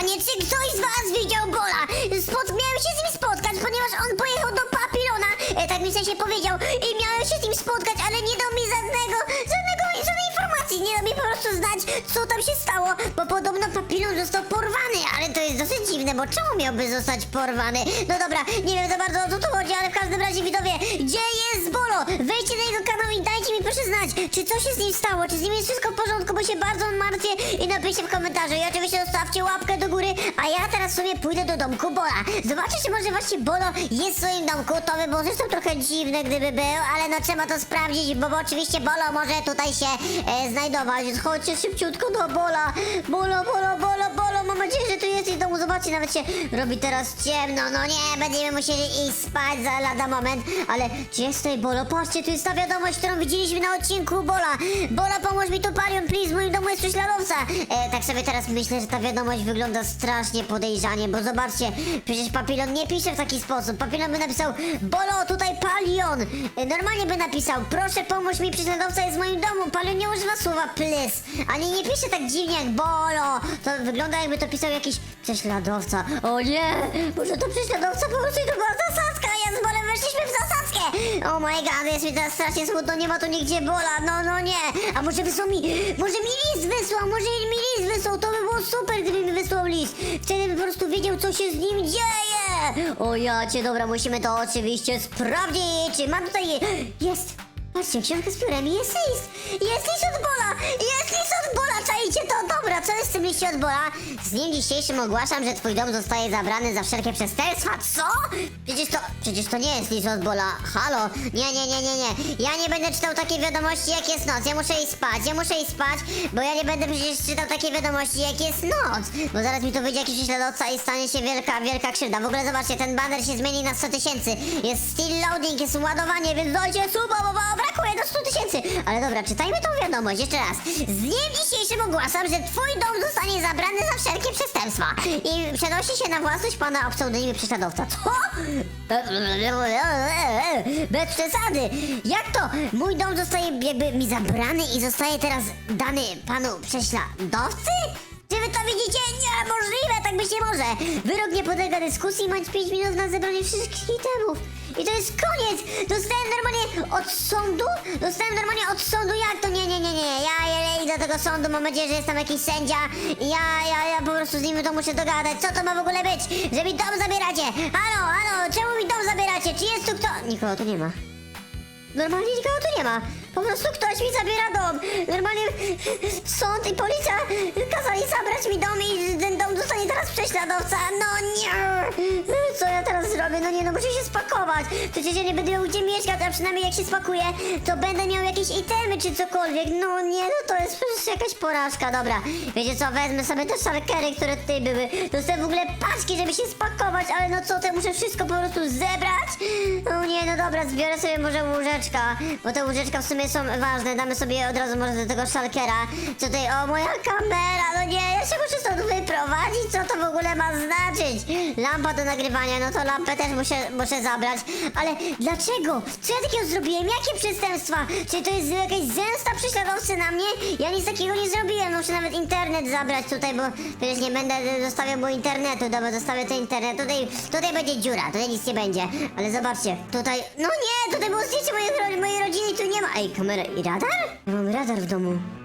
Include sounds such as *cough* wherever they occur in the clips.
pytanie, czy ktoś z was widział Bola? Miałem się z nim spotkać, ponieważ on pojechał do Papilona, e, tak mi w sensie powiedział, i miałem się z nim spotkać, ale nie dał mi żadnego, żadnego, żadnej informacji, nie dał mi po prostu znać, co tam się stało, bo podobno Papilon został porwany, ale to jest dosyć dziwne, bo czemu miałby zostać porwany? No dobra, nie wiem za bardzo o co tu chodzi, ale w każdym razie widzowie, gdzie jest Bolo? Wejdźcie na jego kanał proszę znać, czy coś się z nim stało, czy z nim jest wszystko w porządku, bo się bardzo martwię i napiszcie w komentarzu i oczywiście zostawcie łapkę do góry, a ja teraz sobie pójdę do domku Bola. Zobaczę, czy może właśnie Bolo jest w swoim domku, to by było zresztą trochę dziwne, gdyby był, ale no trzeba to sprawdzić, bo, bo oczywiście Bolo może tutaj się e, znajdować, więc chodźcie szybciutko do Bola. Bolo, Bolo, Bolo, Bolo, mam nadzieję, że tu jesteś w domu, zobaczcie, nawet się robi teraz ciemno, no nie, będziemy musieli iść spać za lada moment, ale gdzie jest tutaj Bolo? Patrzcie, tu jest ta wiadomość, którą widzieliśmy na odcinku Bola. Bola, pomóż mi tu palion, please, w moim domu jest prześladowca. E, tak sobie teraz myślę, że ta wiadomość wygląda strasznie podejrzanie, bo zobaczcie, przecież Papilon nie pisze w taki sposób. Papilon by napisał, Bolo, tutaj palion. E, normalnie by napisał, proszę pomóż mi, prześladowca jest w moim domu. Palion nie używa słowa please, ani nie pisze tak dziwnie jak Bolo. To wygląda jakby to pisał jakiś prześladowca. O nie, może to prześladowca po prostu to była zasadzka, z Bolem weszliśmy w zasadzkę. Oh my god, jest mi teraz strasznie smutno, nie ma tu nigdzie Bola, no no nie. A może wysłał mi, może mi list wysłał, może mi list wysłał, to by było super, gdyby mi wysłał list. Wtedy by po prostu wiedział, co się z nim dzieje. O ja cię, dobra, musimy to oczywiście sprawdzić. Mam tutaj, jest. Patrzcie, książka z piórem, jest list! Jest list od Bola! Jest list od Bola? Od Bola? Z dniem dzisiejszym ogłaszam, że twój dom zostaje zabrany za wszelkie przestępstwa. Co? Przecież to, przecież to nie jest list od Bola. Halo? Nie, nie, nie, nie, nie. Ja nie będę czytał takiej wiadomości, jak jest noc. Ja muszę iść spać, ja muszę iść spać, bo ja nie będę przecież czytał takiej wiadomości, jak jest noc. Bo zaraz mi tu wyjdzie jakiś prześladowca i stanie się wielka, wielka krzywda. W ogóle zobaczcie, ten banner się zmieni na 100 tysięcy. Jest still loading, jest ładowanie, więc dajcie suba, bo brakuje do 100 tysięcy. Ale dobra, czytajmy tą wiadomość jeszcze raz. Z dniem dzisiejszym ogłaszam, że twój dom zostanie zabrany za wszelkie przestępstwa. I przenosi się na własność pana o pseudonimie prześladowca. Co? Bez przesady. Jak to? Mój dom zostaje jakby mi zabrany i zostaje teraz dany panu prześladowcy? To widzicie? Niemożliwe, tak być nie może. Wyrok nie podlega dyskusji, mając 5 minut na zebranie wszystkich itemów. I to jest koniec! Dostałem normalnie od sądu? Dostałem normalnie od sądu, jak to? Nie, nie, nie, nie. Ja, ja idę do tego sądu, mam nadzieję, że jest tam jakiś sędzia. Ja, ja, ja po prostu z nim to muszę dogadać. Co to ma w ogóle być? Że mi dom zabieracie! Halo, halo, czemu mi dom zabieracie? Czy jest tu kto? Nikogo tu nie ma. Normalnie nikogo tu nie ma. Po prostu ktoś mi zabiera dom. Normalnie sąd i policja kazali zabrać mi dom i prześladowca. No nie! Co ja teraz zrobię? No nie, no muszę się spakować. Przecież ja nie będę miał gdzie mieszkać, a przynajmniej jak się spakuję, to będę miał jakieś itemy czy cokolwiek. No nie, no to jest przecież jakaś porażka. Dobra, wiecie co, wezmę sobie te szalkery, które tutaj były. Dostałem w ogóle paczki, żeby się spakować, ale no co, to muszę wszystko po prostu zebrać? No nie, no dobra, zbiorę sobie może łóżeczka, bo te łóżeczka w sumie są ważne. Damy sobie od razu może do tego szalkera. Co tutaj, o moja kamera, no nie, ja się muszę stąd wyprowadzić, co to w ogóle ma znaczyć? Lampa do nagrywania, no to lampę też muszę, muszę zabrać. Ale dlaczego? Co ja takiego zrobiłem? Jakie przestępstwa? Czy to jest jakaś zemsta prześladowcy na mnie? Ja nic takiego nie zrobiłem, muszę nawet internet zabrać tutaj, bo przecież nie będę zostawiał mu internetu, dobra, zostawię ten internet. Tutaj, tutaj będzie dziura, tutaj nic nie będzie. Ale zobaczcie, tutaj, no nie, tutaj było zdjęcie mojej, mojej rodziny tu nie ma. Ej, kamera i radar? Mam radar w domu.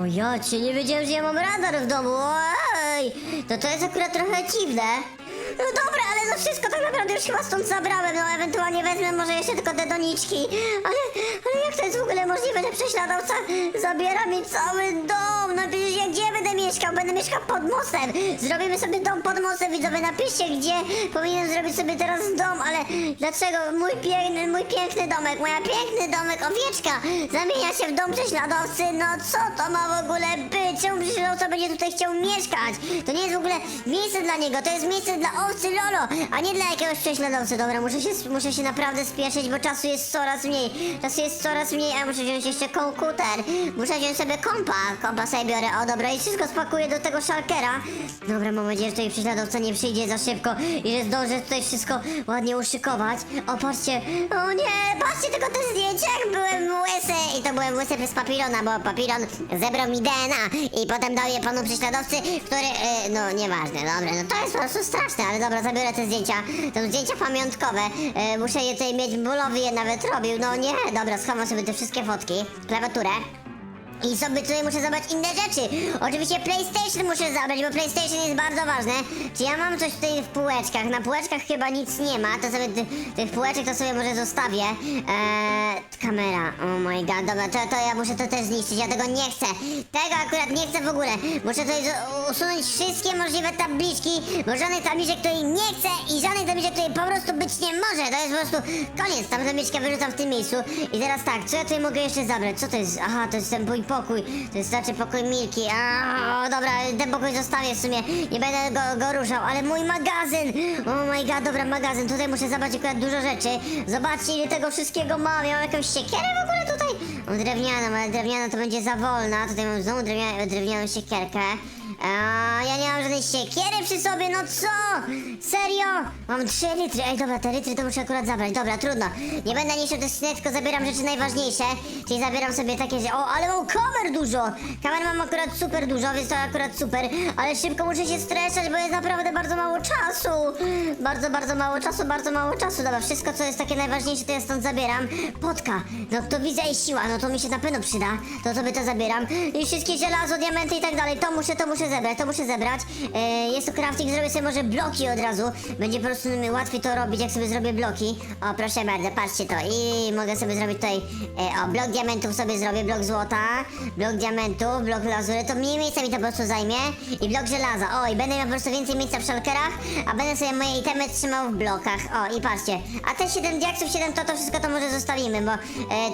O ja cię nie wiedziałem, że ja mam radar w domu. Oj, to to jest akurat trochę dziwne. No dobra, ale no wszystko tak naprawdę już chyba stąd zabrałem. No ewentualnie wezmę może jeszcze tylko te doniczki. Ale, ale jak to jest w ogóle możliwe, że prześladowca zabiera mi cały dom? No przecież ja gdzie będę mieszkał? Będę mieszkał pod mostem. Zrobimy sobie dom pod mostem, widzowie, napiszcie gdzie powinienem zrobić sobie teraz dom, ale dlaczego mój piękny, mój piękny domek, moja piękny domek, owieczka zamienia się w dom prześladowcy? No co to ma w ogóle być? Czemu prześladowca będzie tutaj chciał mieszkać? To nie jest w ogóle miejsce dla niego, to jest miejsce dla owcy Lolo, a nie dla jakiegoś prześladowcy. Dobra, muszę się, muszę się naprawdę spieszyć, bo czasu jest coraz mniej. Czasu jest coraz mniej, a muszę wziąć jeszcze komputer. Muszę wziąć sobie kompa. Kompa sobie biorę. O, dobra, i wszystko spoko. pakuję do tego szalkera. Dobra, mam nadzieję, że tutaj prześladowca nie przyjdzie za szybko i że zdążę tutaj wszystko ładnie uszykować. O, patrzcie, o nie, patrzcie tylko te zdjęcia, jak byłem łysy i to byłem łysy przez papilona, bo papilon zebrał mi DNA i potem dał je panu prześladowcy, który, e, no nieważne, dobra, no to jest po prostu straszne, ale dobra, zabiorę te zdjęcia, to są zdjęcia pamiątkowe, e, muszę je tutaj mieć, bólowy je nawet robił, no nie, dobra, schowam sobie te wszystkie fotki, klawiaturę. I sobie tutaj muszę zabrać inne rzeczy. Oczywiście PlayStation muszę zabrać, bo PlayStation jest bardzo ważne. Czy ja mam coś tutaj w półeczkach? Na półeczkach chyba nic nie ma, to sobie ty, tych półeczek to sobie może zostawię. Eee, kamera, oh my god, dobra, to, to ja muszę to też zniszczyć, ja tego nie chcę. Tego akurat nie chcę w ogóle. Muszę tutaj usunąć wszystkie możliwe tabliczki, bo żadnych tabliczek tutaj nie chcę i żadnych tabliczek tutaj po prostu być nie może. To jest po prostu koniec, tam tabliczkę wyrzucam w tym miejscu. I teraz tak, co ja tutaj mogę jeszcze zabrać? Co to jest? Aha, to jest ten pokój. To jest znaczy pokój Milki. A, dobra, ten pokój zostawię w sumie. Nie będę go, go ruszał, ale mój magazyn! Oh my god, dobra, magazyn. Tutaj muszę zabrać akurat dużo rzeczy. Zobaczcie, ile tego wszystkiego mam. Ja mam jakąś siekierę w ogóle tutaj? Mam drewnianą, ale drewniana to będzie za wolna. Tutaj mam znowu drewnia, drewnianą siekierkę. A, ja nie mam żadnej siekiery przy sobie, no co? Serio? Mam trzy litry. Ej, dobra, te litry to muszę akurat zabrać. Dobra, trudno. Nie będę tych skrzynek, tylko zabieram rzeczy najważniejsze. Czyli zabieram sobie takie, że... O, ale mam kamer dużo! Kamer mam akurat super dużo, więc to akurat super. Ale szybko muszę się streszać, bo jest naprawdę bardzo mało czasu. Bardzo, bardzo mało czasu, bardzo mało czasu. Dobra, wszystko, co jest takie najważniejsze, to ja stąd zabieram. Potka. No to widzę i siła, no to mi się na pewno przyda. To sobie to zabieram. I wszystkie żelazo, diamenty i tak dalej. To muszę, to muszę zebrać, to muszę zebrać. E, jest to crafting, zrobię sobie może bloki od razu. Będzie po prostu mi łatwiej to robić, jak sobie zrobię bloki. O, proszę bardzo, patrzcie to. I mogę sobie zrobić tutaj, e, o, blok diamentów sobie zrobię, blok złota, blok diamentów, blok lazury. To mniej miejsca mi to po prostu zajmie. I blok żelaza. O, i będę miał po prostu więcej miejsca w szalkerach, a będę sobie moje itemy trzymał w blokach. O, i patrzcie. A te 7 diaksów, 7 to, to wszystko to może zostawimy, bo e,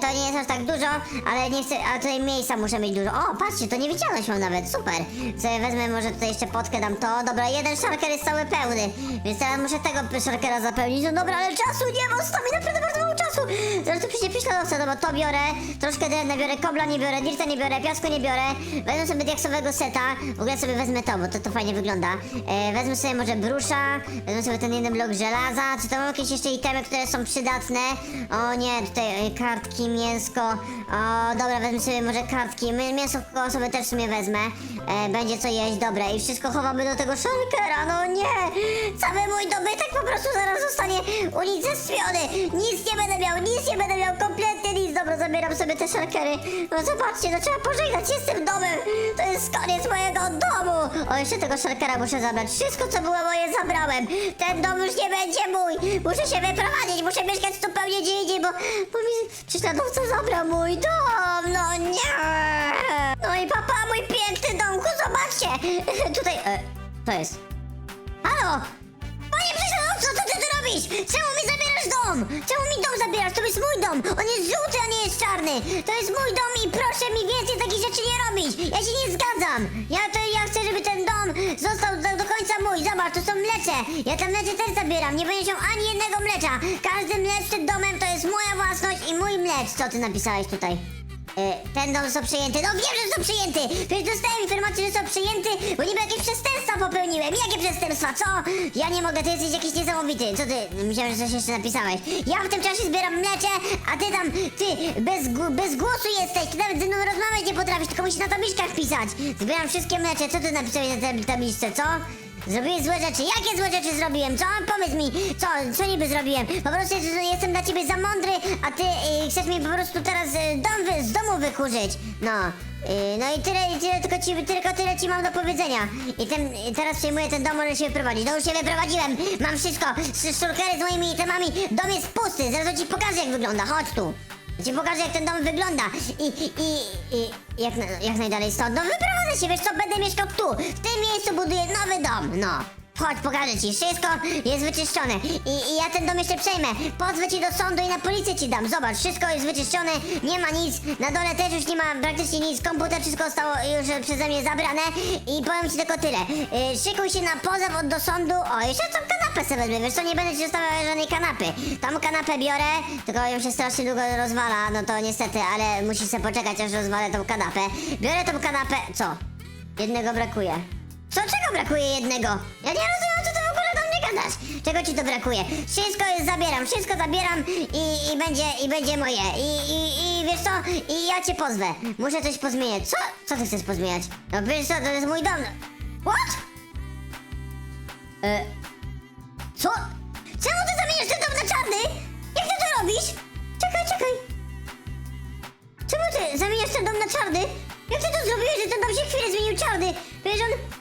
to nie jest aż tak dużo, ale nie chcę, a tutaj miejsca muszę mieć dużo. O, patrzcie, to niewidzialność mam nawet, super. Sobie wezmę może tutaj jeszcze potkę dam to. Dobra, jeden szarker jest cały pełny, więc teraz muszę tego szarkera zapełnić. No dobra, ale czasu nie ma, zostawi naprawdę bardzo mało czasu. Zaraz tu przyjdzie prześladowca, dobra, to biorę, troszkę drewna biorę, kobla nie biorę, dirta nie biorę, piasku nie biorę. Wezmę sobie diaksowego seta, w ogóle sobie wezmę to, bo to, to fajnie wygląda. E, wezmę sobie może brusza, wezmę sobie ten jeden blok żelaza, czy to mam jakieś jeszcze itemy, które są przydatne? O nie, tutaj e, kartki, mięsko, o dobra, wezmę sobie może kartki, mięso koło sobie też w sumie wezmę. E, będzie co jeść, dobra, i wszystko chowamy do tego szalkera, no nie! Cały mój dobytek po prostu zaraz zostanie unicestwiony! Nic nie będę miał, nic nie będę miał, kompletnie nic! Dobra, zabieram sobie te szalkery. No zobaczcie, no trzeba pożegnać się z tym domem! To jest koniec mojego domu! O, jeszcze tego szalkera muszę zabrać. Wszystko, co było moje, zabrałem. Ten dom już nie będzie mój! Muszę się wyprowadzić, muszę mieszkać zupełnie gdzie indziej, bo, bo mi prześladowca zabrał mój dom! No nie! No i papa, mój piękny domku, zobaczcie! *laughs* Tutaj, e, to jest. Halo! Panie prześladowco, co ty tu robisz? Czemu mi zabierasz dom? Czemu mi dom zabierasz? To jest mój dom! On jest żółty, a nie jest czarny! To jest mój dom i proszę mi więcej takich rzeczy nie robić! Ja się nie zgadzam! Ja to ja chcę, żeby ten dom został do, do końca mój! Zobacz, to są mlecze! Ja tam mlecze też zabieram, nie będziesz miał ani jednego mlecza! Każdy mlecz przed domem to jest moja własność i mój mlecz! Co ty napisałeś tutaj? E, ten dom został przejęty. No wiem, że został przejęty! Przecież dostałem informację, że został przejęty, bo niby jakieś przestępstwa popełniłem. Jakie przestępstwa? Co? Ja nie mogę, ty jesteś jakiś niesamowity. Co ty? Myślałem, że coś jeszcze napisałeś. Ja w tym czasie zbieram mlecze, a ty tam, ty, bez, bez głosu jesteś. Ty nawet ze mną rozmawiać nie potrafisz, tylko musisz na tabliczkach pisać. Zbieram wszystkie mlecze. Co ty napisałeś na tabliczce, co? Zrobiłeś złe rzeczy. Jakie złe rzeczy zrobiłem? Co? Powiedz mi, co, co niby zrobiłem? Po prostu jest- jestem dla ciebie za mądry, a ty y, chcesz mi po prostu teraz y, dom wy, z domu wykurzyć. No. y, no i tyle, i tyle tylko, ci, tylko tyle ci mam do powiedzenia. I ten, y, teraz przejmuję ten dom, możesz się wyprowadzić. No już się wyprowadziłem. Mam wszystko. Sz- Szurkery z moimi itemami. Dom jest pusty. Zaraz ci pokażę jak wygląda. Chodź tu. Ci pokażę jak ten dom wygląda i, i, i jak, jak najdalej stąd. No wyprowadzę się, wiesz co, będę mieszkał tu. W tym miejscu buduję nowy dom, no. Chodź, pokażę ci, wszystko jest wyczyszczone. I, I ja ten dom jeszcze przejmę. Pozwę ci do sądu i na policję ci dam. Zobacz, wszystko jest wyczyszczone, nie ma nic. Na dole też już nie ma praktycznie nic. Komputer wszystko zostało już przeze mnie zabrane. I powiem ci tylko tyle. Yy, Szykuj się na pozew od do sądu. O, jeszcze tą kanapę sobie wezmę. Wiesz co, nie będę ci zostawiał żadnej kanapy. Tą kanapę biorę, tylko ją się strasznie długo rozwala. No to niestety, ale musisz sobie poczekać aż rozwalę tą kanapę. Biorę tą kanapę, co? Jednego brakuje. Co, czego brakuje jednego? Ja nie rozumiem, co ty w ogóle do mnie gadasz. Czego ci to brakuje? Wszystko zabieram, wszystko zabieram i, i będzie, i będzie moje. I, i, i wiesz co? I ja cię pozwę. Muszę coś pozmieniać. Co? Co ty chcesz pozmieniać? No wiesz co, to jest mój dom. What? E, co? Czemu ty zamieniasz ten dom na czarny? Jak ty to robisz? Czekaj, czekaj. Czemu ty zamieniasz ten dom na czarny? Jak ty to zrobiłeś, że ten dom się chwilę zmienił czarny? Wiesz, on...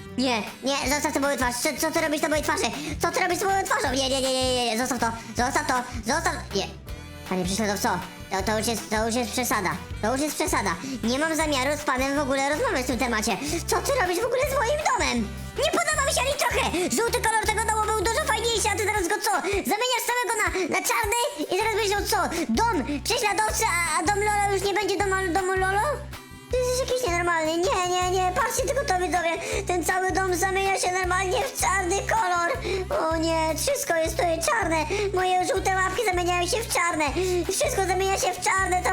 Nie, nie, zostaw tę moją twarz. Co, co ty robisz z moją twarzy? Co ty robisz z moją twarzą? Nie, nie, nie, nie, nie, nie, zostaw to, zostaw to, zostaw... Nie. Panie prześladowco, to, to, już jest, to już jest przesada. To już jest przesada. Nie mam zamiaru z panem w ogóle rozmawiać w tym temacie. Co ty robisz w ogóle z moim domem? Nie podoba mi się ani trochę! Żółty kolor tego domu był dużo fajniejszy, a ty teraz go co? Zamieniasz całego na, na czarny i teraz będziesz co? Dom prześladowcy, a, a dom Lolo już nie będzie domu, domu Lolo? Ty jesteś jakiś nienormalny. Nie, nie, nie. Patrzcie tylko to widzowie. Ten cały dom zamienia się normalnie w czarny kolor. O nie, wszystko jest tutaj czarne. Moje żółte łapki zamieniają się w czarne. Wszystko zamienia się w czarne. To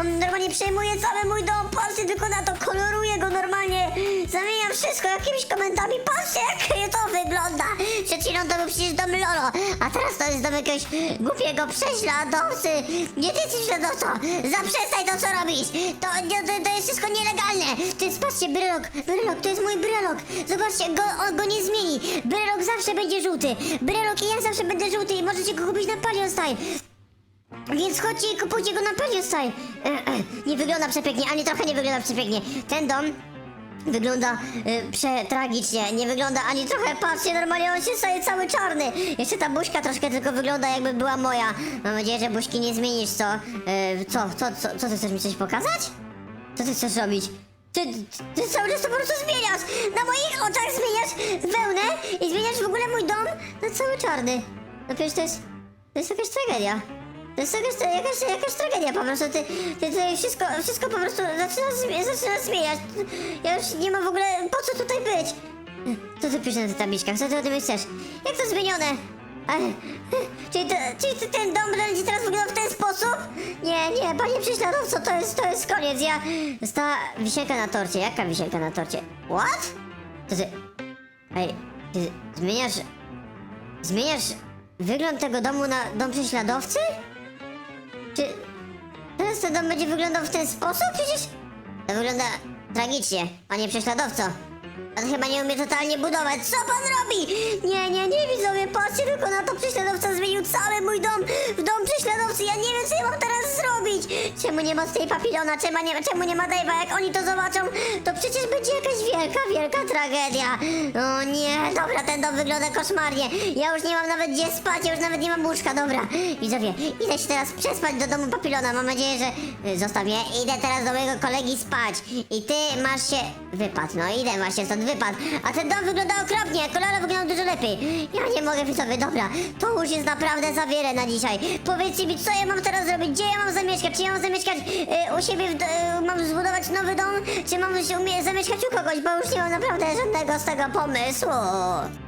on normalnie przejmuje cały mój dom. Patrzcie tylko na to. Koloruje go normalnie. Zamieniam wszystko jakimiś komentami. Patrzcie, jak to wygląda. Przed chwilą to był przecież dom Lolo. A teraz to jest dom jakiegoś głupiego prześladowcy. Nie ty jesteś śladowcą. Zaprzestań to, co robisz. To, to, to jest wszystko nielegalne. Jest, patrzcie, brylok. Brylok, to jest mój brylok. Zobaczcie, go, on go nie zmieni. Brylok zawsze będzie żółty. Brylok i ja zawsze będę żółty i możecie go kupić na Palion Style. Więc chodźcie i kupujcie go na Palion Style. E, e, nie wygląda przepięknie, ani trochę nie wygląda przepięknie. Ten dom Wygląda y, przetragicznie, nie wygląda ani trochę, patrzcie, normalnie on się staje cały czarny. Jeszcze ta buźka troszkę tylko wygląda jakby była moja. Mam nadzieję, że buźki nie zmienisz, co? Y, co, co, co, co ty chcesz mi coś pokazać? Co ty chcesz robić? Ty, ty cały czas to po prostu zmieniasz! Na moich oczach zmieniasz wełnę i zmieniasz w ogóle mój dom na cały czarny. No przecież to jest, to jest jakaś tragedia. To jest jakaś, jakaś, jakaś tragedia po prostu, ty, ty, ty wszystko, wszystko po prostu zaczyna, zaczyna zmieniać. Ja już nie mam w ogóle, po co tutaj być? Co ty piszesz na tych tabliczkach, co ty o tym? Jak to zmienione? Czyli, to, czyli ten dom będzie teraz wyglądał w ten sposób? Nie, nie, panie prześladowco, to jest, to jest koniec, ja... Została wisienka na torcie, jaka wisienka na torcie? What? To ty... Ej, ty zmieniasz... Zmieniasz wygląd tego domu na dom prześladowcy? Czy teraz ten dom będzie wyglądał w ten sposób? Przecież to wygląda tragicznie, panie prześladowco. Pan chyba nie umie totalnie budować. Co pan robi? Nie, nie, nie widzowie, patrzcie tylko na to. Prześladowca zmienił cały mój dom w dom prześladowcy. Ja nie wiem, co ja mam teraz zrobić. Czemu nie ma z tej papilona? Czemu nie, czemu nie ma Dave'a? Jak oni to zobaczą, to przecież będzie jakaś wielka, wielka tragedia. O nie, dobra, ten dom wygląda koszmarnie. Ja już nie mam nawet gdzie spać, ja już nawet nie mam łóżka, dobra. Widzowie, idę się teraz przespać do domu papilona. Mam nadzieję, że zostaw mnie. Idę teraz do mojego kolegi spać. I ty masz się... Wypad, no idę właśnie stąd, wypad. A ten dom wygląda okropnie, kolor wygląda dużo lepiej. Ja nie mogę, widzowie, dobra. To już jest naprawdę za wiele na dzisiaj. Powiedzcie mi, co ja mam teraz zrobić? Gdzie ja mam zamieszkać? Czy ja mam zamieszkać y, u siebie, w, y, mam zbudować nowy dom? Czy mam się umie zamieszkać u kogoś? Bo już nie mam naprawdę żadnego z tego pomysłu.